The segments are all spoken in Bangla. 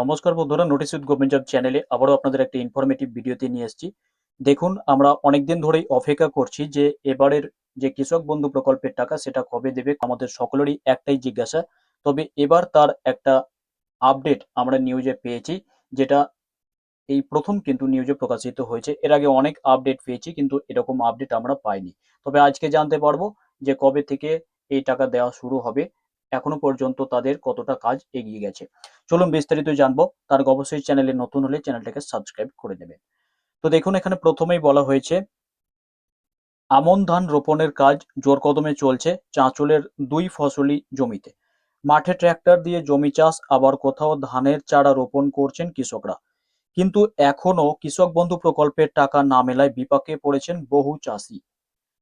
নমস্কার বন্ধুরা নোটিস উইথ গভর্নমেন্ট জব চ্যানেলে আবারও আপনাদের একটা ইনফরমেটিভ ভিডিওতে নিয়ে এসেছি। দেখুন, আমরা অনেকদিন ধরেই অপেক্ষা করছি যে এবারের যে কৃষক বন্ধু প্রকল্পের টাকা, সেটা কবে দেবে, আমাদের সকলেরই একটাই জিজ্ঞাসা। তবে এবার তার একটা আপডেট আমরা নিউজে পেয়েছি, যেটা এই প্রথম কিন্তু নিউজে প্রকাশিত হয়েছে। এর আগে অনেক আপডেট পেয়েছি, কিন্তু এরকম আপডেট আমরা পাইনি। তবে আজকে জানতে পারব যে কবে থেকে এই টাকা দেওয়া শুরু হবে। এখনও পর্যন্ত তাদের কতটা কাজ এগিয়ে গেছে। চলুন বিস্তারিত জানব। তার অবশ্যই চ্যানেলে নতুন হলে চ্যানেলটাকে সাবস্ক্রাইব করে দেবেন তো দেখুন, এখানে প্রথমেই বলা হয়েছে, আমন ধান রোপণের কাজ জোর কদমে চলছে চাঁচলের দুই ফসলি জমিতে। মাঠে ট্র্যাক্টর দিয়ে জমি চাষ, আবার কোথাও ধানের চারা রোপণ করছেন কৃষকরা। কিন্তু এখনও কৃষক বন্ধু প্রকল্পের টাকা না মেলায় বিপাকে পড়েছেন বহু চাষি।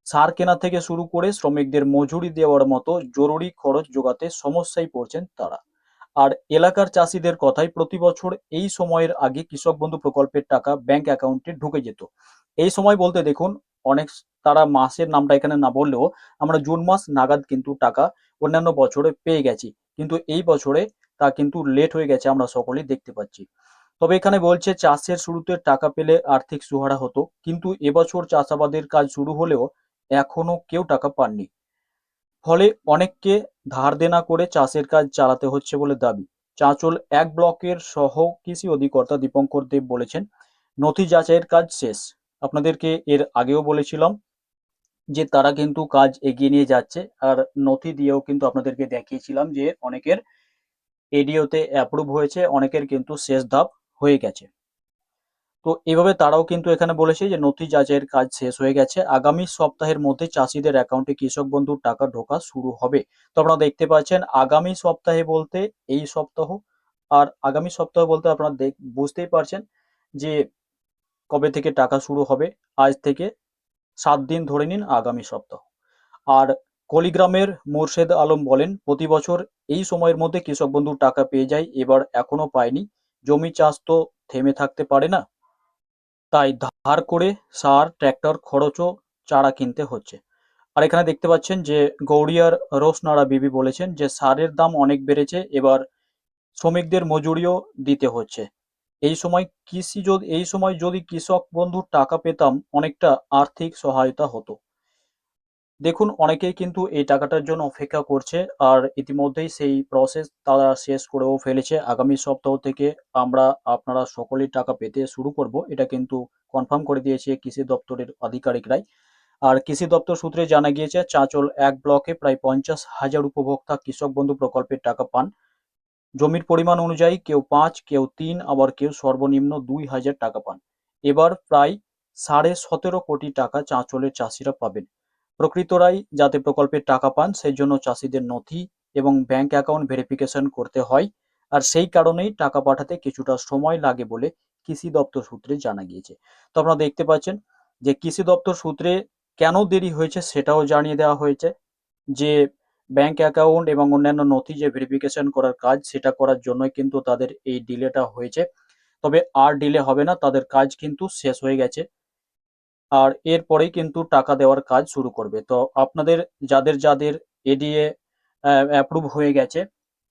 সার কেনা থেকে শুরু করে শ্রমিকদের মজুরি দেওয়ার মতো জরুরি খরচ যোগাতে সমস্যায় পড়ছেন তারা। আর এলাকার চাষিদের কথায় প্রতি বছর এই সময়ের আগে কৃষক বন্ধু প্রকল্পের টাকা ব্যাংক অ্যাকাউন্টে ঢুকে যেত। এই সময় বলতে দেখুন, অনেক তারা মাসের নামটা এখানে না বললেও আমরা জুন মাস নাগাদ কিন্তু টাকা অন্যান্য বছরে পেয়ে গেছি। কিন্তু এই বছরে তা কিন্তু লেট হয়ে গেছে আমরা সকলেই দেখতে পাচ্ছি। তবে এখানে বলছে, চাষের শুরুতে টাকা পেলে আর্থিক সুহারা হতো। কিন্তু এবছর চাষাবাদের কাজ শুরু হলেও এখনও কেউ টাকা পাননি। ফলে অনেককে ধার দেনা করে চাষের কাজ চালাতে হচ্ছে বলে দাবি। চাঁচল এক ব্লকের সহ কৃষি অধিকর্তা দীপঙ্কর দেব বলেছেন, নথি যাচাইয়ের কাজ শেষ। আপনাদেরকে এর আগেও বলেছিলাম যে তারা কিন্তু কাজ এগিয়ে নিয়ে যাচ্ছে, আর নথি দিয়েও কিন্তু আপনাদেরকে দেখিয়েছিলাম যে অনেকের এডিওতে অ্যাপ্রুভ হয়েছে, অনেকের কিন্তু শেষ ধাপ হয়ে গেছে। তো এভাবে তারাও কিন্তু এখানে বলেছে যে নথি যাচাইয়ের কাজ শেষ হয়ে গেছে। আগামী সপ্তাহের মধ্যে চাষিদের অ্যাকাউন্টে কৃষক বন্ধুর টাকা ঢোকা শুরু হবে। তো আপনারা দেখতে পাচ্ছেন, আগামী সপ্তাহে বলতে এই সপ্তাহ আর আগামী সপ্তাহ বলতে আপনারা দেখ, বুঝতেই পারছেন যে কবে থেকে টাকা শুরু হবে। আজ থেকে সাত দিন ধরে নিন আগামী সপ্তাহ। আর কলিগ্রামের মোর্শেদ আলম বলেন, প্রতি বছর এই সময়ের মধ্যে কৃষক বন্ধুর টাকা পেয়ে যায়, এবার এখনও পায়নি। জমি চাষ তো থেমে থাকতে পারে না। তাই ধার করে সার, ট্র্যাক্টর, খরচও চারা কিনতে হচ্ছে। আর এখানে দেখতে পাচ্ছেন যে গৌরিয়ার রোশনারা বিবি বলেছেন যে সারের দাম অনেক বেড়েছে, এবার শ্রমিকদের মজুরিও দিতে হচ্ছে। এই সময় কৃষি যদি, এই সময় যদি কৃষক বন্ধুর টাকা পেতাম, অনেকটা আর্থিক সহায়তা হতো। দেখুন, অনেকেই কিন্তু এই টাকাটার জন্য অপেক্ষা করছে আর ইতিমধ্যেই সেই প্রসেস তারা শেষ করেও ফেলেছে। আগামী সপ্তাহ থেকে আমরা আপনারা সকলেই টাকা পেতে শুরু করব। এটা কিন্তু কনফার্ম করে দিয়েছে কৃষি দপ্তরের আধিকারিকরাই। আর কৃষি দপ্তর সূত্রে জানা গিয়েছে, চাঁচল এক ব্লকে প্রায় পঞ্চাশ হাজার উপভোক্তা কৃষক বন্ধু প্রকল্পের টাকা পান। জমির পরিমাণ অনুযায়ী কেউ পাঁচ, কেউ তিন, আবার কেউ সর্বনিম্ন দুই হাজার টাকা পান। এবার প্রায় সাড়ে সতেরো কোটি টাকা চাঁচলের চাষিরা পাবেন। প্রকৃতরাই যাতে প্রকল্পের টাকা পান সেই জন্য চাষিদের নথি এবং ব্যাংক অ্যাকাউন্ট ভেরিফিকেশন করতে হয়। আর সেই কারণেই টাকা পাঠাতে কিছুটা সময় লাগে বলে কৃষি দপ্তর সূত্রে জানা গিয়েছে। তো আপনারা দেখতে পাচ্ছেন যে কৃষি দপ্তর সূত্রে কেন দেরি হয়েছে সেটাও জানিয়ে দেওয়া হয়েছে। যে ব্যাংক অ্যাকাউন্ট এবং অন্যান্য নথি যে ভেরিফিকেশন করার কাজ, সেটা করার জন্যই কিন্তু তাদের এই ডিলেটা হয়েছে। তবে আর ডিলে হবে না, তাদের কাজ কিন্তু শেষ হয়ে গেছে। আর এরপরেই কিন্তু টাকা দেওয়ার কাজ শুরু করবে। তো আপনাদের, যাদের যাদের এডিএ অ্যাপ্রুভ হয়ে গেছে,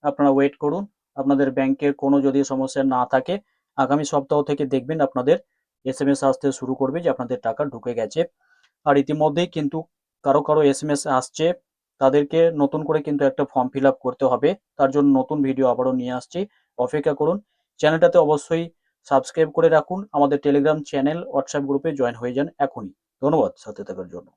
আপনারা ওয়েট করুন। আপনাদের ব্যাংকের কোনো যদি সমস্যা না থাকে, আগামী সপ্তাহ থেকে দেখবেন আপনাদের এস এম এস আসতে শুরু করবে যে আপনাদের টাকা ঢুকে গেছে। আর ইতিমধ্যেই কিন্তু কারও কারও এস এম এস আসছে, তাদেরকে নতুন করে কিন্তু একটা ফর্ম ফিল করতে হবে। তার জন্য নতুন ভিডিও আবারও নিয়ে আসছি। অপেক্ষা করুন। চ্যানেলটাতে অবশ্যই সাবস্ক্রাইব করে রাখুন আমাদের টেলিগ্রাম চ্যানেল হোয়াটসঅ্যাপ গ্রুপে জয়েন হয়ে যান এখনই। ধন্যবাদ সাথে থাকার জন্য।